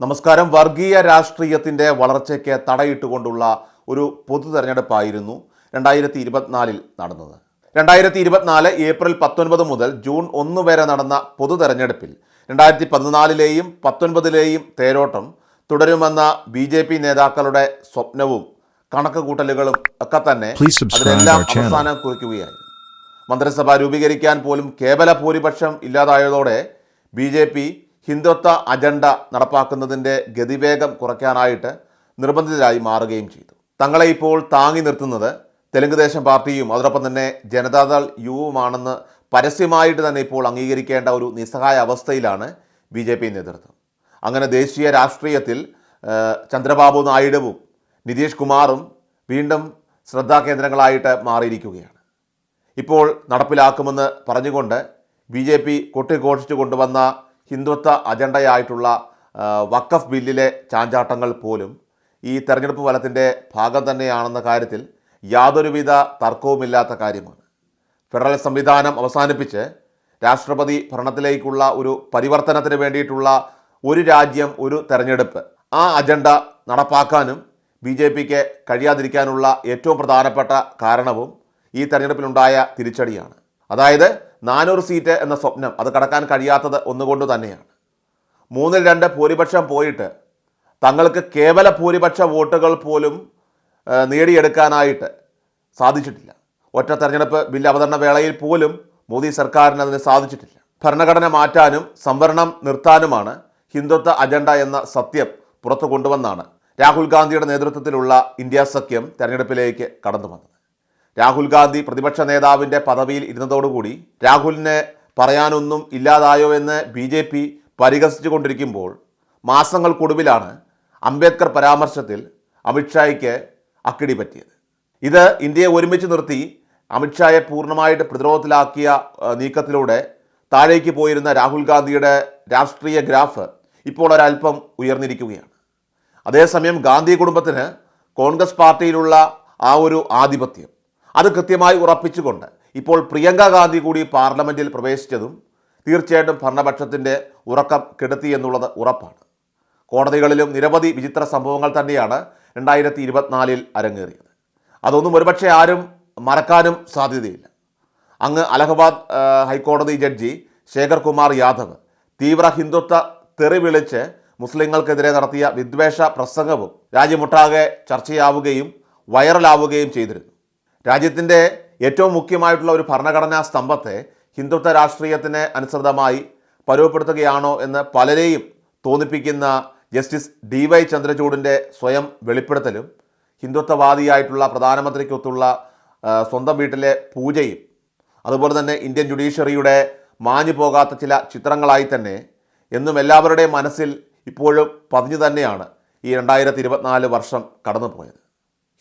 നമസ്കാരം. വർഗീയ രാഷ്ട്രീയത്തിന്റെ വളർച്ചയ്ക്ക് തടയിട്ടുകൊണ്ടുള്ള ഒരു പൊതു തെരഞ്ഞെടുപ്പായിരുന്നു രണ്ടായിരത്തി ഇരുപത്തിനാലിൽ നടന്നത്. രണ്ടായിരത്തി ഇരുപത്തിനാല് ഏപ്രിൽ പത്തൊൻപത് മുതൽ ജൂൺ ഒന്ന് വരെ നടന്ന പൊതു തെരഞ്ഞെടുപ്പിൽ രണ്ടായിരത്തി പതിനാലിലെയും പത്തൊൻപതിലെയും തേരോട്ടം തുടരുമെന്ന ബി ജെ പി നേതാക്കളുടെ സ്വപ്നവും കണക്ക് കൂട്ടലുകളും ഒക്കെ തന്നെ അതിനെല്ലാം അവസാനം കുറിക്കുകയായി മന്ത്രിസഭ രൂപീകരിക്കാൻ പോലും കേവല ഭൂരിപക്ഷം ഇല്ലാതായതോടെ B J P Hindutva agenda നടപ്പാക്കുന്നതിന്റെ ഗതിവേഗം കുറയ്ക്കാനായിട്ട് നിർബന്ധിതരായി മാറുകയും ചെയ്തു. തങ്ങളെ ഇപ്പോൾ താങ്ങി നിർത്തുന്നത് തെലുങ്ക് ദേശം പാർട്ടിയും അതോടൊപ്പം തന്നെ ജനതാദൾ യുവുമാണെന്ന് പരസ്യമായിട്ട് തന്നെ ഇപ്പോൾ അംഗീകരിക്കേണ്ട ഒരു നിസ്സഹായ അവസ്ഥയിലാണ് ബി ജെ പി നേതൃത്വം. അങ്ങനെ ദേശീയ രാഷ്ട്രീയത്തിൽ ചന്ദ്രബാബു നായിഡുവും നിതീഷ് കുമാറും വീണ്ടും ശ്രദ്ധാകേന്ദ്രങ്ങളായിട്ട് മാറിയിരിക്കുകയാണ്. ഇപ്പോൾ നടപ്പിലാക്കുമെന്ന് പറഞ്ഞുകൊണ്ട് ബി ജെ പി കൊട്ടിഘോഷിച്ചു കൊണ്ടുവന്ന ഹിന്ദുത്വ അജണ്ടയായിട്ടുള്ള വക്കഫ് ബില്ലിലെ ചാഞ്ചാട്ടങ്ങൾ പോലും ഈ തെരഞ്ഞെടുപ്പ് ഫലത്തിന്റെ ഭാഗം തന്നെയാണെന്ന കാര്യത്തിൽ യാതൊരുവിധ തർക്കവുമില്ലാത്ത കാര്യമാണ്. ഫെഡറൽ സംവിധാനം അവസാനിപ്പിച്ച് രാഷ്ട്രപതി ഭരണത്തിലേക്കുള്ള ഒരു പരിവർത്തനത്തിന് വേണ്ടിയിട്ടുള്ള ഒരു രാജ്യം ഒരു തെരഞ്ഞെടുപ്പ് ആ അജണ്ട നടപ്പാക്കാനും ബി ജെ പിക്ക് കഴിയാതിരിക്കാനുള്ള ഏറ്റവും പ്രധാനപ്പെട്ട കാരണവും ഈ തെരഞ്ഞെടുപ്പിലുണ്ടായ തിരിച്ചടിയാണ്. അതായത് നാനൂറ് സീറ്റ് എന്ന സ്വപ്നം അത് കടക്കാൻ കഴിയാത്തത് ഒന്നുകൊണ്ട് തന്നെയാണ്. മൂന്നിൽ രണ്ട് ഭൂരിപക്ഷം പോയിട്ട് തങ്ങൾക്ക് കേവല ഭൂരിപക്ഷ വോട്ടുകൾ പോലും നേടിയെടുക്കാനായിട്ട് സാധിച്ചിട്ടില്ല. ഒറ്റ തെരഞ്ഞെടുപ്പ് ബിൽ അവതരണ വേളയിൽ പോലും മോദി സർക്കാരിന് അതിന് സാധിച്ചിട്ടില്ല. ഭരണഘടന മാറ്റാനും സംവരണം നിർത്താനുമാണ് ഹിന്ദുത്വ അജണ്ട എന്ന സത്യം പുറത്തു കൊണ്ടുവന്നാണ് രാഹുൽ ഗാന്ധിയുടെ നേതൃത്വത്തിലുള്ള ഇന്ത്യ സഖ്യം തെരഞ്ഞെടുപ്പിലേക്ക് കടന്നു വന്നത്. രാഹുൽ ഗാന്ധി പ്രതിപക്ഷ നേതാവിന്റെ പദവിയിൽ ഇരുന്നതോടുകൂടി രാഹുലിന് പറയാനൊന്നും ഇല്ലാതായോ എന്ന് ബി ജെ പി പരിഹസിച്ചു കൊണ്ടിരിക്കുമ്പോൾ മാസങ്ങൾക്കൊടുവിലാണ് അംബേദ്കർ പരാമർശത്തിൽ അമിത്ഷായ്ക്ക് അക്കിടി പറ്റിയത്. ഇത് ഇന്ത്യയെ ഒരുമിച്ച് നിർത്തി അമിത്ഷായെ പൂർണമായിട്ട് പ്രതിരോധത്തിലാക്കിയ നീക്കത്തിലൂടെ താഴേക്ക് പോയിരുന്ന രാഹുൽ ഗാന്ധിയുടെ രാഷ്ട്രീയ ഗ്രാഫ് ഇപ്പോൾ ഒരല്പം ഉയർന്നിരിക്കുകയാണ്. അതേസമയം ഗാന്ധി കുടുംബത്തിന് കോൺഗ്രസ് പാർട്ടിയിലുള്ള ആ ഒരു ആധിപത്യം അത് കൃത്യമായി ഉറപ്പിച്ചുകൊണ്ട് ഇപ്പോൾ പ്രിയങ്ക ഗാന്ധി കൂടി പാർലമെന്റിൽ പ്രവേശിച്ചതും തീർച്ചയായിട്ടും ഭരണപക്ഷത്തിന്റെ ഉറക്കം കെടുത്തി എന്നുള്ളത് ഉറപ്പാണ്. കോടതികളിലും നിരവധി വിചിത്ര സംഭവങ്ങൾ തന്നെയാണ് രണ്ടായിരത്തി ഇരുപത്തിനാലിൽ അരങ്ങേറിയത്. അതൊന്നും ഒരുപക്ഷെ ആരും മറക്കാനും സാധ്യതയില്ല. അങ്ങ് അലഹബാദ് ഹൈക്കോടതി ജഡ്ജി ശേഖർ കുമാർ യാദവ് തീവ്ര ഹിന്ദുത്വ തെറി വിളിച്ച് മുസ്ലിങ്ങൾക്കെതിരെ നടത്തിയ വിദ്വേഷ പ്രസംഗവും രാജ്യമൊട്ടാകെ ചർച്ചയാവുകയും വൈറലാവുകയും ചെയ്തിരുന്നു. രാജ്യത്തിന്റെ ഏറ്റവും മുഖ്യമായിട്ടുള്ള ഒരു ഭരണഘടനാ സ്തംഭത്തെ ഹിന്ദുത്വ രാഷ്ട്രീയത്തിന് അനുസൃതമായി പരുവപ്പെടുത്തുകയാണോ എന്ന് പലരെയും തോന്നിപ്പിക്കുന്ന ജസ്റ്റിസ് ഡി വൈ ചന്ദ്രചൂഡിന്റെ സ്വയം വെളിപ്പെടുത്തലും ഹിന്ദുത്വവാദിയായിട്ടുള്ള പ്രധാനമന്ത്രിക്കൊത്തുള്ള സ്വന്തം വീട്ടിലെ പൂജയും അതുപോലെ തന്നെ ഇന്ത്യൻ ജുഡീഷ്യറിയുടെ മാഞ്ഞു പോകാത്ത ചില ചിത്രങ്ങളായി തന്നെ എന്നും എല്ലാവരുടെയും മനസ്സിൽ ഇപ്പോഴും പതിഞ്ഞു തന്നെയാണ് ഈ രണ്ടായിരത്തി വർഷം കടന്നുപോയത്.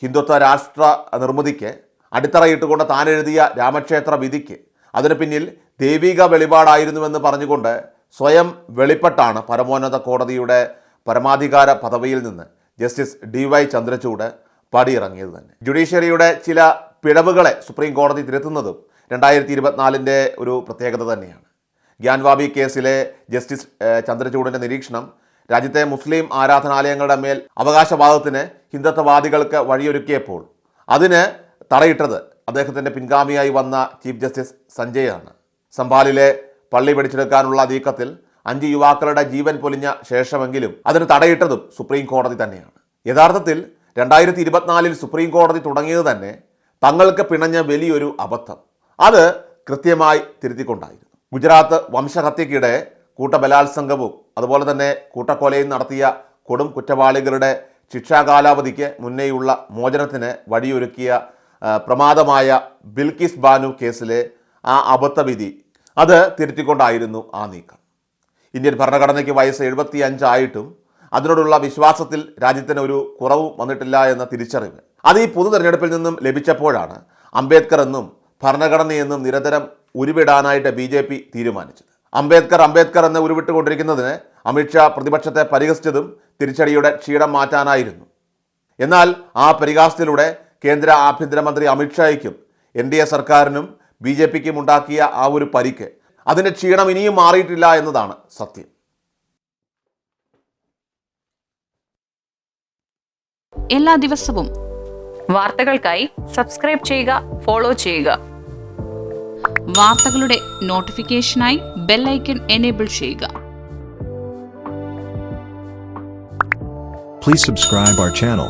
ഹിന്ദുത്വ രാഷ്ട്ര നിർമ്മിതിക്ക് അടിത്തറയിട്ടുകൊണ്ട് താൻ എഴുതിയ രാമക്ഷേത്ര വിധിക്ക്. അതിന് പിന്നിൽ ദൈവിക വെളിപാടായിരുന്നുവെന്ന് പറഞ്ഞുകൊണ്ട് സ്വയം വെളിപ്പെട്ടാണ് പരമോന്നത കോടതിയുടെ പരമാധികാര പദവിയിൽ നിന്ന് ജസ്റ്റിസ് ഡി വൈ ചന്ദ്രചൂഡ് പടിയിറങ്ങിയത് തന്നെ. ജുഡീഷ്യറിയുടെ ചില പിഴവുകളെ സുപ്രീം കോടതി തിരുത്തുന്നതും രണ്ടായിരത്തി ഇരുപത്തിനാലിന്റെ ഒരു പ്രത്യേകത തന്നെയാണ്. ഗ്യാൻവാബി കേസിലെ ജസ്റ്റിസ് ചന്ദ്രചൂഡിന്റെ നിരീക്ഷണം രാജ്യത്തെ മുസ്ലിം ആരാധനാലയങ്ങളുടെ മേൽ അവകാശവാദത്തിന് ഹിന്ദുത്വവാദികൾക്ക് വഴിയൊരുക്കിയപ്പോൾ അതിന് തടയിട്ടത് അദ്ദേഹത്തിന്റെ പിൻഗാമിയായി വന്ന ചീഫ് ജസ്റ്റിസ് സഞ്ജയാണ്. സംഭാലിലെ പള്ളി പിടിച്ചെടുക്കാനുള്ള നീക്കത്തിൽ അഞ്ച് യുവാക്കളുടെ ജീവൻ പൊലിഞ്ഞ ശേഷമെങ്കിലും അതിന് തടയിട്ടതും സുപ്രീം കോടതി തന്നെയാണ്. യഥാർത്ഥത്തിൽ രണ്ടായിരത്തി ഇരുപത്തിനാലിൽ സുപ്രീം കോടതി തുടങ്ങിയത് തന്നെ തങ്ങൾക്ക് പിണഞ്ഞ വലിയൊരു അബദ്ധം. അത് കൃത്യമായി തിരുത്തിക്കൊണ്ടായിരുന്നു. ഗുജറാത്ത് വംശഹത്യക്കിടെ കൂട്ടബലാത്സംഗവും അതുപോലെ തന്നെ കൂട്ടക്കൊലയും നടത്തിയ കൊടും കുറ്റവാളികളുടെ ശിക്ഷാകാലാവധിക്ക് മുന്നേയുള്ള മോചനത്തിന് വഴിയൊരുക്കിയ പ്രമാദമായ ബിൽക്കിസ് ബാനു കേസിലെ ആ അബദ്ധവിധി അത് തിരുത്തിക്കൊണ്ടായിരുന്നു ആ നീക്കം. ഇന്ത്യൻ ഭരണഘടനയ്ക്ക് വയസ്സ് എഴുപത്തി അഞ്ചായിട്ടും അതിനോടുള്ള വിശ്വാസത്തിൽ രാജ്യത്തിന് ഒരു കുറവും വന്നിട്ടില്ല എന്ന തിരിച്ചറിവ്. അത് ഈ പൊതു തെരഞ്ഞെടുപ്പിൽ നിന്നും ലഭിച്ചപ്പോഴാണ് അംബേദ്കർ എന്നും ഭരണഘടനയെന്നും നിരന്തരം ഉരുവിടാനായിട്ട് ബി ജെ പി തീരുമാനിച്ചത്. അംബേദ്കർ അംബേദ്കർ എന്ന് ഉരുവിട്ടുകൊണ്ടിരിക്കുന്നതിന് അമിത്ഷാ പ്രതിപക്ഷത്തെ പരിഹസിച്ചതും തിരിച്ചടിയുടെ ക്ഷീണം മാറ്റാനായിരുന്നു. എന്നാൽ ആ പരിഹാസത്തിലൂടെ കേന്ദ്ര ആഭ്യന്തരമന്ത്രി അമിത്ഷായ്ക്കും എൻ ഡി എ സർക്കാരിനും ബി ജെ പിക്കും ഉണ്ടാക്കിയ ആ ഒരു പരിക്ക് അതിന്റെ ക്ഷീണം ഇനിയും മാറിയിട്ടില്ല എന്നതാണ് സത്യം. എല്ലാ ദിവസവും വാർത്തകൾക്കായി സബ്സ്ക്രൈബ് ചെയ്യുക ഫോളോ ചെയ്യുക. വാർത്തകളുടെ നോട്ടിഫിക്കേഷനായി ബെല്ലൈക്കൺ എനേബിൾ ചെയ്യുക. Please subscribe our channel.